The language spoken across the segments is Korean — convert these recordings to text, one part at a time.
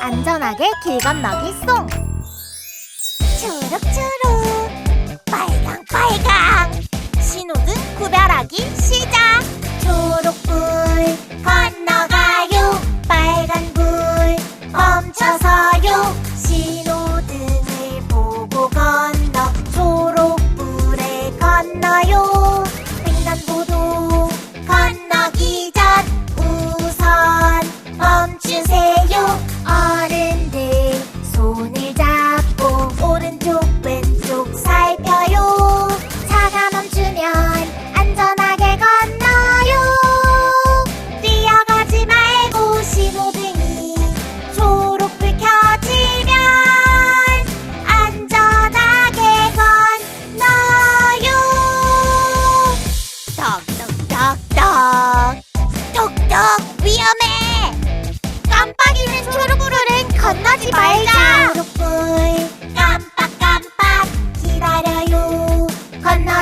안전하게 길 건너기 송! 초록초록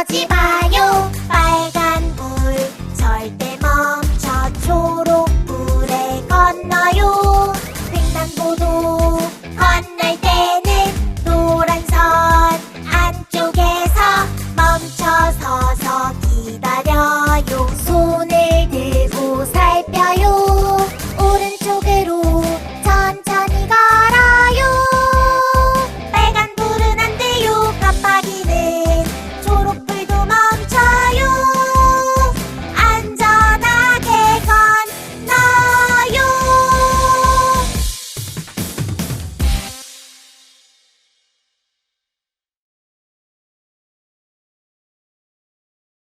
鸡巴哟，